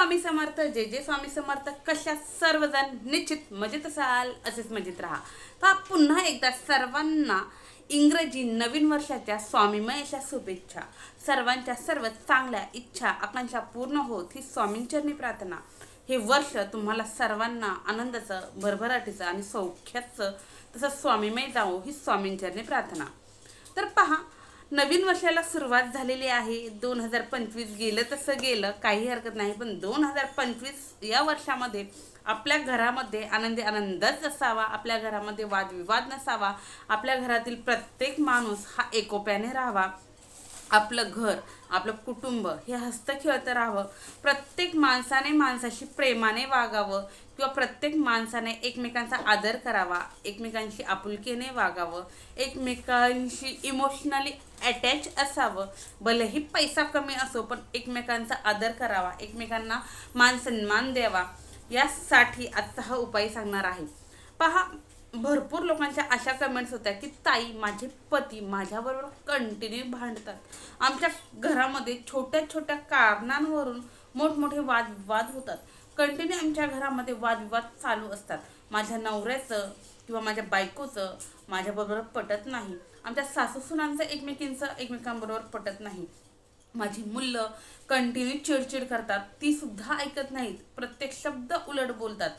स्वामी समर्थ जे जे स्वामी समर्थ कशा सर्वजण निश्चित मजेत असाल असेच मजेत राहा. पहा पुन्हा एकदा सर्वांना इंग्रजी नवीन वर्षाच्या स्वामीमय अशा शुभेच्छा. सर्वांच्या सर्व चांगल्या इच्छा आकांक्षा पूर्ण होत ही स्वामींचरणी प्रार्थना. हे वर्ष तुम्हाला सर्वांना आनंदाचं भरभराटीचं आणि सौख्याचं तसंच स्वामीमय जावो ही स्वामींचरणी प्रार्थना. तर पहा नवीन वर्षाला सुरुवात झालेली आहे. दोन हजार पंचवीस गेलं तसं गेलं काही हरकत नाही. पण दोन हजार पंचवीस या वर्षामध्ये आपल्या घरामध्ये आनंदी आनंदच असावा आपल्या घरामध्ये वादविवाद नसावा आपल्या घरातील प्रत्येक माणूस हा एकोप्याने राहावा. आपलं घर आपलं कुटुंब हे हस्तखेळतं राहावं. प्रत्येक माणसाने माणसाशी प्रेमाने वागावं किंवा प्रत्येक माणसाने एकमेकांचा आदर करावा एकमेकांशी आपुलकीने वागावं एकमेकांशी इमोशनली अटॅच असावं. भलेही पैसा कमी असो पण एकमेकांचा आदर करावा एकमेकांना मान सन्मान द्यावा. यासाठी आजचा हा उपाय सांगणार आहे. पहा भरपूर लोकांच्या अशा कमेंट्स होत्या की ताई माझे पती माझ्याबरोबर कंटिन्यू भांडतात. आमच्या घरामध्ये छोट्या छोट्या कारणांवरून मोठमोठे वादविवाद होतात. कंटिन्यू आमच्या घरामध्ये वादविवाद चालू असतात. माझ्या नवऱ्याचं किंवा माझ्या बायकोचं माझ्याबरोबर पटत नाही. आमच्या सासूसुनांचं एकमेकींचं एकमेकांबरोबर पटत नाही. माझी मुलं कंटिन्यू चिडचिड करतात. ती सुद्धा ऐकत नाहीत. प्रत्येक शब्द उलट बोलतात.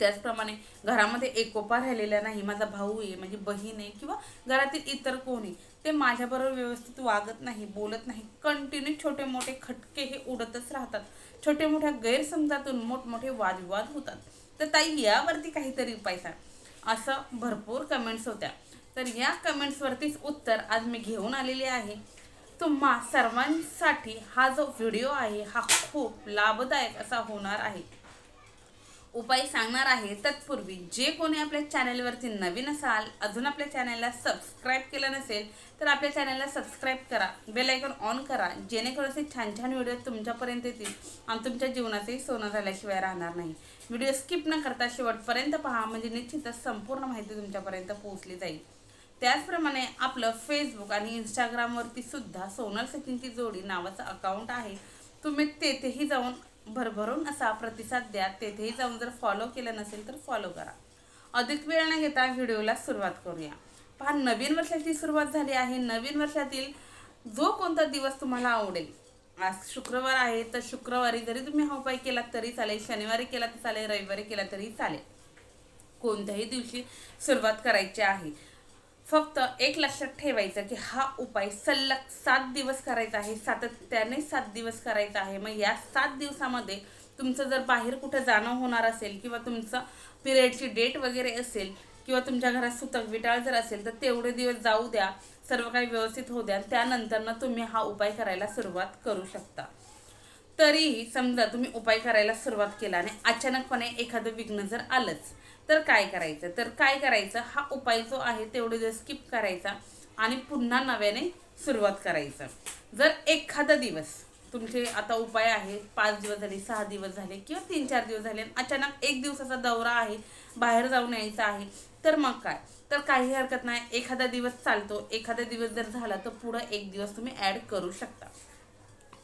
त्याचप्रमाणे घरामध्ये एकोपा राहिलेला नाही माझा भाऊ आहे माझी बहीण आहे किंवा घरातील इतर कोणी ते माझ्याबरोबर व्यवस्थित वागत नाही बोलत नाही. कंटिन्यू छोटे मोठे खटके हे उडतच राहतात. छोटे मोठ्या गैरसमजातून मोठमोठे वादविवाद होतात. तर ताई यावरती काहीतरी उपाय सांग. असं भरपूर कमेंट्स होत्या. तर या कमेंट्सवरतीच उत्तर आज मी घेऊन आलेले आहे. तुम्हा सर्वांसाठी हा जो व्हिडिओ आहे हा खूप लाभदायक असा होणार आहे. उपाय सांगणार आहे. तत्पूर्वी जे कोणी आपल्या चॅनलवरती नवीन असाल अजून आपल्या चॅनलला सबस्क्राईब केलं नसेल तर आपल्या चॅनलला सबस्क्राईब करा. बेल आयकॉन ऑन करा. जेणेकरून असे छान छान व्हिडिओ तुमच्यापर्यंत येतील आणि तुमच्या जीवनाचंही सोनं झाल्याशिवाय राहणार नाही. व्हिडिओ स्किप न करता शेवटपर्यंत पहा. म्हणजे निश्चितच संपूर्ण माहिती तुमच्यापर्यंत पोहोचली जाईल. त्याचप्रमाणे आपलं फेसबुक आणि इंस्टाग्रामवरती सुद्धा सोनल सचिनची जोडी नावाचं अकाउंट आहे. तुम्ही तेथेही जाऊन भरभरून असा प्रतिसाद द्या. तेथेही जाऊन जर फॉलो केलं नसेल तर फॉलो करा. अधिक वेळ न घेता व्हिडिओला सुरुवात करूया. पहा नवीन वर्षाची सुरुवात झाली आहे. नवीन वर्षातील जो कोणता दिवस तुम्हाला आवडेल? आज शुक्रवार आहे तर शुक्रवारी जरी तुम्ही हा उपाय केला तरी चालेल. शनिवारी केला तर चालेल रविवारी केला तरी चालेल. कोणत्याही दिवशी सुरुवात करायची आहे. फक्त एक लक्षात ठेवायचं की हा उपाय सलग सात दिवस करायचा आहे सातत्याने सात दिवस करायचा आहे. मग या सात दिवसामध्ये तुमचं जर बाहेर कुठं जाणं होणार असेल किंवा तुमचं पिरियडची डेट वगैरे असेल किंवा तुमच्या घरात सुतक विटाळ जर असेल तर तेवढे दिवस जाऊ द्या सर्व काही व्यवस्थित होऊ द्या त्यानंतरनं तुम्ही हा उपाय करायला सुरुवात करू शकता. तरीही समजा तुम्ही उपाय करायला सुरुवात केला आणि अचानकपणे एखादं विघ्न जर आलंच तर काय करायचं? तर काय करायचं? हा उपाय जो आहे तेवढे दिवस स्किप करायचा आणि पुन्हा नव्याने सुरुवात करायचं. जर एखादा दिवस तुमचे आता उपाय आहे पाच दिवस झाले सहा दिवस झाले किंवा तीन चार दिवस झाले आणि अचानक एक दिवसाचा दौरा आहे बाहेर जाऊन यायचा आहे तर मग काय? तर काही हरकत नाही. एखादा दिवस चालतो. एखादा दिवस जर झाला तर पुढं एक दिवस तुम्ही ॲड करू शकता.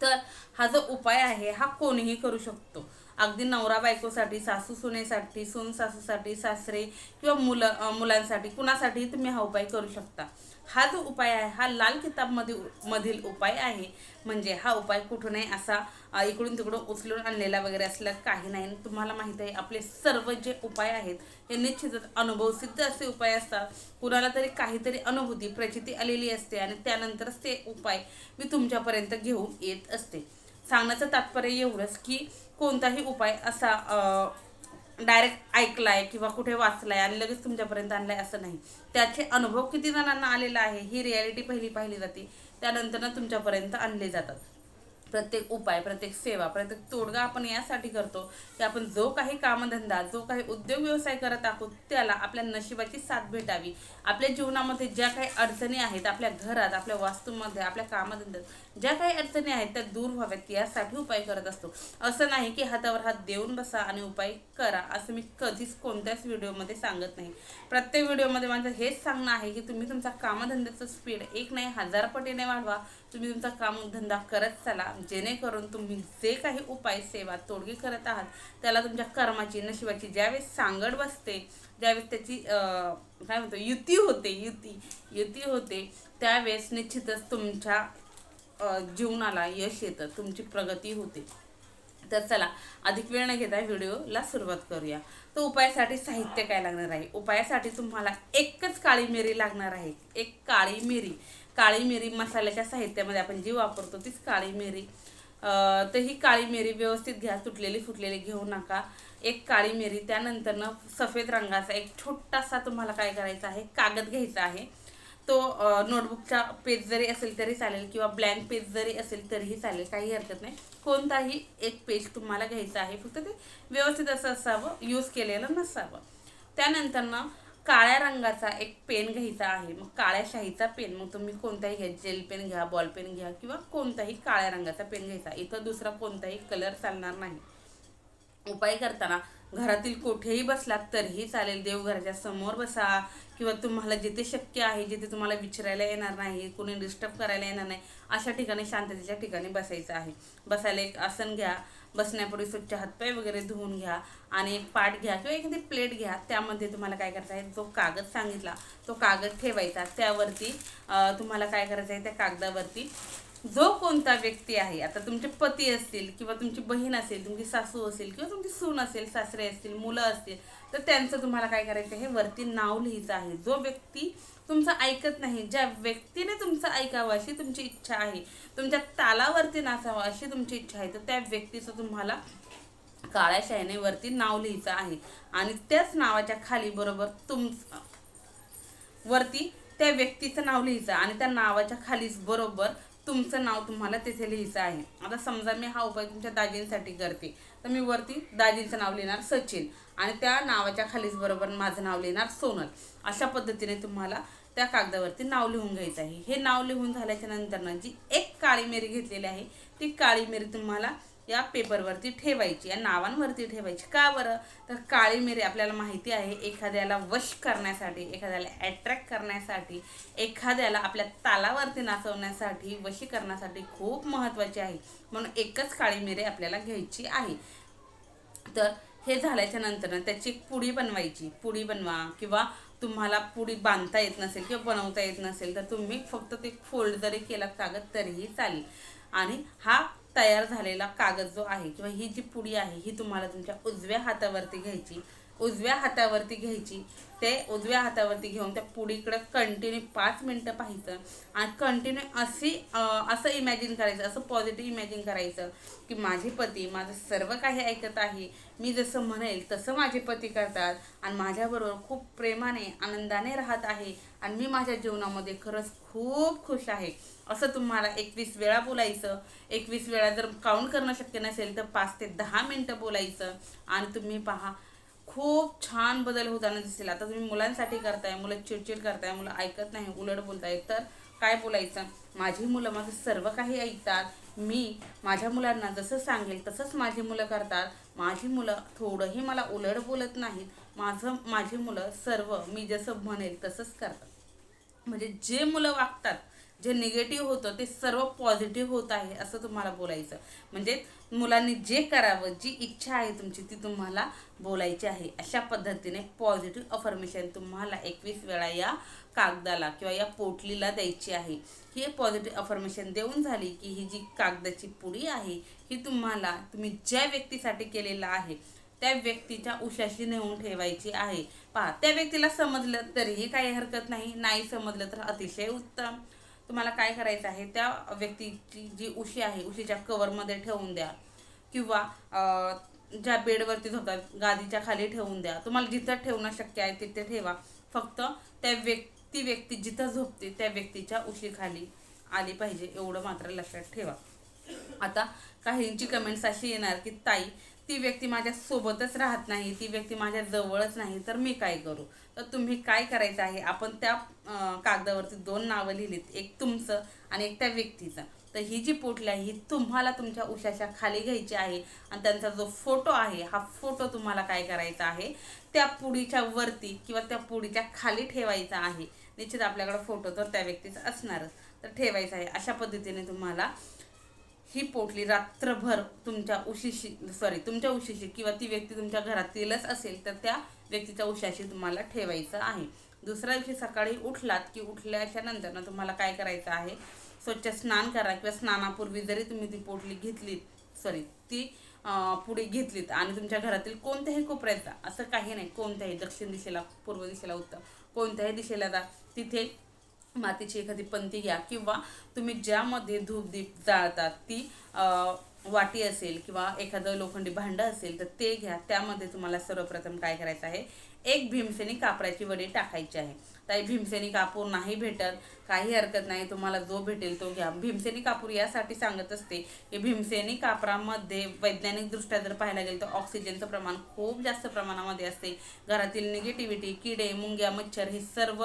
तर हा जो उपाय आहे हा कोणीही करू शकतो. अगदी नवरा बायकोसाठी सासू सुनेसाठी सून सासूसाठी सासरे किंवा मुलं मुलांसाठी कुणासाठी तुम्ही हा उपाय करू शकता. हा जो उपाय आहे हा लाल किताबमध्ये मधील उपाय आहे. म्हणजे हा उपाय कुठूनही असा इकडून तिकडून उचलून आणलेला वगैरे असला काही नाही. तुम्हाला माहीत आहे आपले सर्व जे उपाय आहेत हे निश्चितच अनुभवसिद्ध असे उपाय असतात. कुणाला तरी काहीतरी अनुभूती प्रचिती आलेली असते आणि त्यानंतरच ते उपाय मी तुमच्यापर्यंत घेऊन येत असते. सांगण्याचं तात्पर्य एवढंच की कोणताही उपाय असा डायरेक्ट ऐकलाय किंवा कुठे वाचलाय आणि लगेच तुमच्यापर्यंत आणलाय असं नाही. त्याचे अनुभव किती जणांना आलेला आहे ही रियालिटी पहिली पाहिली जाते. त्यानंतर तुमच्यापर्यंत आणले जातात. प्रत्येक उपाय प्रत्येक सेवा प्रत्येक तोडगा आपण यासाठी करतो की आपण जो काही कामधंदा जो काही उद्योग व्यवसाय करत आहोत त्याला आपल्या नशिबाची साथ भेटावी. आपल्या जीवनामध्ये ज्या काही अडचणी आहेत आपल्या घरात आपल्या वास्तूमध्ये आपल्या कामधंद्यात ज्या काही अडचणी आहेत त्या दूर व्हाव्यात यासाठी उपाय करत असतो. असं नाही की हातावर हात देऊन बसा आणि उपाय करा असं मी कधीच कोणत्याच व्हिडिओमध्ये सांगत नाही. प्रत्येक व्हिडिओमध्ये माझं हेच सांगणं आहे की तुम्ही तुमचा कामधंद्याचं स्पीड एक नाही हजार पटीने वाढवा. तुम्ही तुमचा कामधंदा करत चला. जेणेकरून तुम्ही जे काही उपाय सेवा तोडगी करत आहात त्याला तुमच्या कर्माची नशिबाची ज्यावेळेस सांगड बसते ज्यावेळेस त्याची काय म्हणतो युती होते युती युती होते त्यावेळेस निश्चितच तुमच्या जीवनाला यश येतं तुमची प्रगती होते. तर चला अधिक वेळ न घेता व्हिडिओला सुरुवात करूया. तर उपायासाठी साहित्य काय लागणार आहे? उपायासाठी तुम्हाला एकच काळी मिरी लागणार आहे. एक काळी मिरी. काळी मिरी मसाल्याच्या साहित्यामध्ये आपण जी वापरतो तीच काळी मिरी. तर ही काळी मिरी व्यवस्थित घ्या तुटलेली फुटलेली घेऊ नका. एक काळी मिरी त्यानंतर ना सफेद रंगाचा एक छोटासा तुम्हाला काय करायचा आहे कागद घ्यायचा आहे. तो नोटबुकचा पेज जरी असेल तरी चालेल किंवा ब्लँक पेज जरी असेल तरीही चालेल काही हरकत नाही. कोणताही एक पेज तुम्हाला घ्यायचा आहे फक्त ते व्यवस्थित असं असावं यूज केलेलं नसावं. त्यानंतर ना काळ्या रंगाचा एक पेन घ्यायचा आहे. मग काळ्या शाहीचा पेन मग तुम्ही कोणताही घ्या जेल पेन घ्या बॉल पेन घ्या किंवा कोणताही काळ्या रंगाचा पेन घ्यायचा. इथं दुसरा कोणताही कलर चालणार नाही. उपाय करताना घरातील कोठेही बसलात तरीही चालेल. देवघराच्या समोर बसा किंवा तुम्हाला जिथे शक्य आहे जिथे तुम्हाला विचारायला येणार नाही कोणी डिस्टर्ब करायला येणार नाही अशा ठिकाणी शांततेच्या ठिकाणी बसायचं आहे. बसायला एक आसन घ्या. बसण्यापूर्वी स्वच्छ हातपाय वगैरे धुवून घ्या आणि एक पाट घ्या किंवा एखादी प्लेट घ्या त्यामध्ये तुम्हाला काय करायचं आहे जो कागद सांगितला तो कागद ठेवायचा. त्यावरती तुम्हाला काय करायचं आहे? त्या कागदावरती जो कोणता व्यक्ती आहे आता तुमचे पती असतील किंवा तुमची बहीण असेल तुमची सासू असेल किंवा तुमची सून असेल सासरे असतील मुलं असतील तर त्यांचं तुम्हाला काय करायचं आहे? वरती नाव लिहायचं आहे. जो व्यक्ती तुमचं ऐकत नाही. ज्या व्यक्तीने तुमचं ऐकावं अशी तुमची इच्छा आहे तुमच्या तालावरती नाचावं अशी तुमची इच्छा आहे तर त्या व्यक्तीचं तुम्हाला काळ्या शायनेवरती नाव लिहायचं आहे. आणि त्याच नावाच्या खाली बरोबर तुम वरती त्या व्यक्तीचं नाव लिहायचं आणि त्या नावाच्या खालीच बरोबर तुमचं नाव तुम्हाला तिथे लिहायचं आहे. आता समजा मी हा उपाय तुमच्या दाजींसाठी करते. तर मी वरती दाजींचं नाव लिहिणार सचिन आणि त्या नावाच्या खालीच बरोबर माझं नाव लिहिणार सोनल. अशा पद्धतीने तुम्हाला त्या कागदावरती नाव लिहून घ्यायचं आहे. हे नाव लिहून झाल्याच्यानंतर जी एक काळी मिरी घेतलेली आहे ती काळी मिरी तुम्हाला या पेपरवरती ठेवायची या नावांवरती ठेवायची. का बरं? तर काळी मिरी आपल्याला माहिती आहे एखाद्याला वश करण्यासाठी एखाद्याला अट्रॅक्ट करण्यासाठी एखाद्याला आपल्या तालावरती नाचवण्यासाठी वशी करण्यासाठी खूप महत्त्वाची आहे. म्हणून एकच काळी मिरी आपल्याला घ्यायची आहे. तर हे झाल्याच्यानंतर त्याची पुडी बनवायची. पुडी बनवा किंवा तुम्हाला पुडी बांधता येत नसेल किंवा बनवता येत नसेल तर तुम्ही फक्त ते फोल्ड जरी केला कागद तरीही चालेल. आणि हा तयार झालेला कागद जो आहे किंवा ही जी पुडी आहे ही तुम्हाला तुमच्या उजव्या हातावरती घ्यायची. उजव्या हातावरती घ्यायची. ते उजव्या हातावरती घेऊन त्या पुढीकडे कंटिन्यू पाच मिनटं पाहायचं. आणि कंटिन्यू अशी असं इमॅजिन करायचं असं पॉझिटिव्ह इमॅजिन करायचं की माझे पती माझं सर्व काही ऐकत आहे. मी जसं म्हणेल तसं माझे पती करतात. आणि माझ्याबरोबर खूप प्रेमाने आनंदाने राहत आहे. आणि मी माझ्या जीवनामध्ये खरंच खूप खुश आहे. असं तुम्हाला एकवीस वेळा बोलायचं. एकवीस वेळा जर काउंट करणं शक्य नसेल तर पाच ते दहा मिनटं बोलायचं. आणि तुम्ही पहा खूप छान बदल होताना दिसेल. आता तुम्ही मुलांसाठी करताय मुलं चिडचिड करताय मुलं ऐकत नाही उलट बोलताय. तर काय बोलायचं? माझी मुलं माझं सर्व काही ऐकतात. मी माझ्या मुलांना जसं सांगेल तसंच माझी मुलं करतात. माझी मुलं थोडंही मला उलट बोलत नाहीत. माझं माझी मुलं सर्व मी जसं म्हणेल तसंच करतात. म्हणजे जे मुलं वागतात जे निगेटिव्ह होतं ते सर्व पॉझिटिव्ह होत आहे असं तुम्हाला बोलायचं. म्हणजे मुलांनी जे करावं जी इच्छा आहे तुमची ती तुम्हाला बोलायची आहे. अशा पद्धतीने पॉझिटिव्ह अफर्मेशन तुम्हाला एकवीस वेळा या कागदाला किंवा या पोटलीला द्यायची आहे. ही पॉझिटिव्ह अफर्मेशन देऊन झाली की ही जी कागदाची पुडी आहे ही तुम्हाला तुम्ही ज्या व्यक्तीसाठी केलेलं आहे त्या व्यक्तीच्या उशाशी नेऊन ठेवायची आहे. पहा त्या व्यक्तीला समजलं तरीही काही हरकत नाही. नाही समजलं तर अतिशय उत्तम. तुम्हाला काय करायचं आहे त्या व्यक्तीची जी उशी आहे उशीच्या कवरमध्ये ठेवून द्या. किंवा ज्या बेडवरती झोपतात गादीच्या खाली ठेवून द्या. तुम्हाला जिथं ठेवणं शक्य आहे तिथे ठेवा. फक्त त्या व्यक्ती व्यक्ती जिथं झोपते त्या व्यक्तीच्या उशीखाली आली पाहिजे एवढं मात्र लक्षात ठेवा. आता काहींची कमेंट्स अशी येणार की ताई ती व्यक्ती माझ्या सोबतच राहत नाही ती व्यक्ती माझ्या जवळच नाही तर मी काय करू? तर तुम्ही काय करायचं आहे? आपण त्या कागदावरती दोन नावं लिहिलीत एक तुमचं आणि एक त्या व्यक्तीचं. तर ही जी पोटली आहे ही तुम्हाला तुमच्या उशाच्या खाली घ्यायची आहे आणि त्यांचा जो फोटो आहे हा फोटो तुम्हाला काय करायचा आहे? त्या पुडीच्या वरती किंवा त्या पुडीच्या खाली ठेवायचा आहे. निश्चित आपल्याकडे फोटो तर त्या व्यक्तीचा असणारच. तर ठेवायचा आहे. अशा पद्धतीने तुम्हाला ही पोटली रात्रभर तुमच्या उशीशी सॉरी तुमच्या उशीशी किंवा ती व्यक्ती तुमच्या घरातीलच असेल तर त्या व्यक्तीच्या उशाशी तुम्हाला ठेवायचं आहे. दुसऱ्या दिवशी सकाळी उठलात की उठल्याच्या नंतर ना तुम्हाला काय करायचं आहे? स्वच्छ स्नान करा किंवा स्नानापूर्वी जरी तुम्ही ती पोटली घेतलीत सॉरी ती पुढे घेतलीत आणि तुमच्या घरातील कोणत्याही कोपऱ्यात जा असं काही नाही कोणत्याही दक्षिण दिशेला पूर्व दिशेला उत्तर कोणत्याही दिशेला जा तिथे मातीची एखादी पंती घ्या किंवा तुम्ही ज्यामध्ये धूप दीप जाळतात ती वाटी असेल किंवा एखादं लोखंडी भांडं असेल तर ते घ्या. त्यामध्ये तुम्हाला सर्वप्रथम काय करायचं आहे? एक भीमसेनी कापराची वडी टाकायची आहे. ताई भीमसेनी कापूर नाही भेटत. काही हरकत नाही. तुम्हाला जो भेटेल तो घ्या. भीमसेनी कापूर यासाठी सांगत असते की भीमसेनी कापरामध्ये वैज्ञानिकदृष्ट्या जर पाहायला गेलं तर ऑक्सिजनचं प्रमाण खूप जास्त प्रमाणामध्ये असते. घरातील निगेटिव्हिटी किडे मुंग्या मच्छर हे सर्व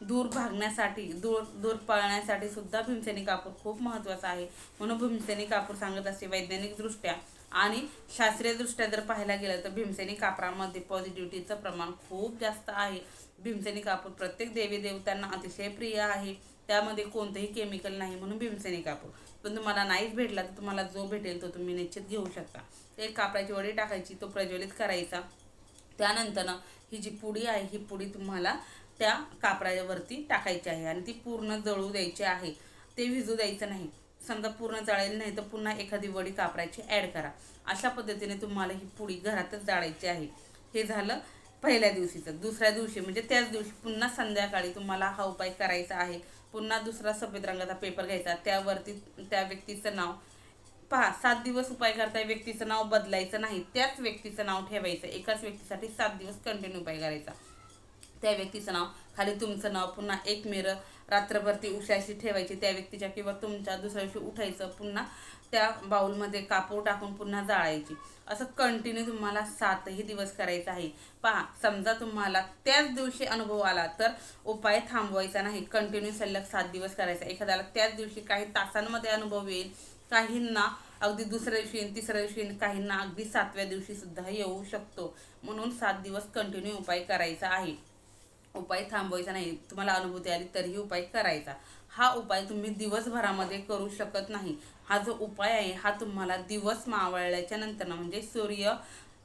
दूर भागण्यासाठी दूर दूर पळण्यासाठी सुद्धा भीमसेनी कापूर खूप महत्त्वाचा आहे. म्हणून भीमसेनी कापूर सांगत असते वैज्ञानिकदृष्ट्या आणि शास्त्रीयदृष्ट्या जर पाहायला गेलं तर भीमसेनी कापरामध्ये पॉझिटिव्हिटीचं प्रमाण खूप जास्त आहे. भीमसेनी कापूर प्रत्येक देवी देवतांना अतिशय प्रिय आहे. त्यामध्ये कोणतंही केमिकल नाही म्हणून भीमसेनी कापूर. पण तुम्हाला नाहीच भेटला तर तुम्हाला जो भेटेल तो तुम्ही निश्चित घेऊ शकता. एक कापराची वडी टाकायची तो प्रज्वलित करायचा. त्यानंतर ही जी पुडी आहे ही पुडी तुम्हाला त्या कापरावरती टाकायची आहे आणि ती पूर्ण जळू द्यायची आहे. ते विजू द्यायचं नाही. समजा पूर्ण जळेल नाही तर पुन्हा एखादी वडी कापराची ॲड करा. अशा पद्धतीने तुम्हाला ही पुडी घरातच जाळायची आहे. हे झालं पहिल्या दिवशीचं. दुसऱ्या दिवशी म्हणजे त्याच दिवशी पुन्हा संध्याकाळी तुम्हाला हा उपाय करायचा आहे. पुन्हा दुसरा सफेद रंगाचा पेपर घ्यायचा. त्यावरती त्या व्यक्तीचं नाव पहा सात दिवस उपाय करताय व्यक्तीचं नाव बदलायचं नाही. त्याच व्यक्तीचं नाव ठेवायचं. एकाच व्यक्तीसाठी सात दिवस कंटिन्यू उपाय करायचा. त्या व्यक्तीचं नाव खाली तुमचं नाव पुन्हा एक मेर रात्रभर ती उशाशी ठेवायची त्या व्यक्तीच्या किंवा तुमच्या दुसऱ्या दिवशी उठायचं पुन्हा त्या बाउलमध्ये कापूर टाकून पुन्हा जाळायची. असं कंटिन्यू तुम्हाला सातही दिवस करायचं आहे. पहा समजा तुम्हाला त्याच दिवशी अनुभव आला तर उपाय थांबवायचा नाही. कंटिन्यू सलग सात दिवस करायचा. एखाद्याला त्याच दिवशी काही तासांमध्ये अनुभव येईल काहींना अगदी दुसऱ्या दिवशी येईन, तिसऱ्या दिवशी काहींना अगदी सातव्या दिवशी सुद्धा येऊ शकतो. म्हणून सात दिवस कंटिन्यू उपाय करायचा आहे. उपाय थांबवायचा नाही. तुम्हाला अनुभूती आली तरीही उपाय करायचा. हा उपाय तुम्ही दिवसभरामध्ये करू शकत नाही. हा जो उपाय आहे हा तुम्हाला दिवस मावळल्याच्या नंतरनं म्हणजे सूर्य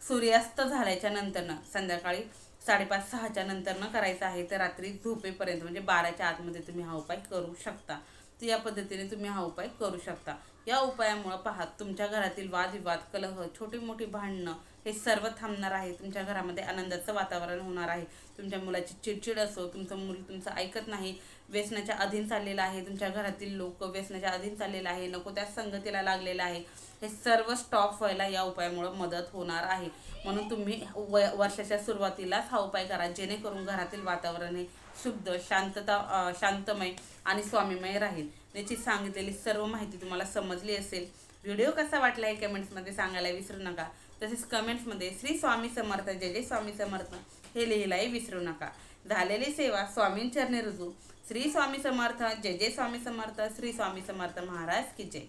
सूर्यास्त झाल्याच्या नंतरनं संध्याकाळी साडेपाच सहाच्या नंतरनं करायचा आहे तर रात्री झोपेपर्यंत म्हणजे बाराच्या आतमध्ये तुम्ही हा उपाय करू शकता. तर या पद्धतीने तुम्ही हा उपाय करू शकता. या उपायामुळं पहा तुमच्या घरातील वादविवाद कलह छोटी मोठी भांडणं हे सर्व थांबणार आहे. तुमच्या घरामध्ये आनंदाचं वातावरण होणार आहे. तुमच्या मुलाची चिडचिड असो तुमचं मूल तुमचं ऐकत नाही. व्यसनाच्या अधीन चाललेलं आहे. तुमच्या घरातील लोक व्यसनाच्या अधीन चाललेलं आहे. नको त्या संगतीला लागलेलं आहे. हे सर्व स्टॉप व्हायला या उपायामुळं मदत होणार आहे. म्हणून तुम्ही व वर्षाच्या सुरुवातीलाच हा उपाय करा. जेणेकरून घरातील वातावरण हे शुद्ध शांतता शांतमय आणि स्वामीमय राहील. याची सांगितलेली सर्व माहिती तुम्हाला समजली असेल. व्हिडिओ कसा वाटला हे कमेंट्समध्ये सांगायला विसरू नका. तसेच कमेंट्समध्ये श्री स्वामी समर्थ जय जय स्वामी समर्थ हे लिहिलाही विसरू नका. झालेली सेवा स्वामींचरणी रुजू. श्री स्वामी समर्थ जय जय स्वामी समर्थ श्री स्वामी समर्थ महाराज की जय.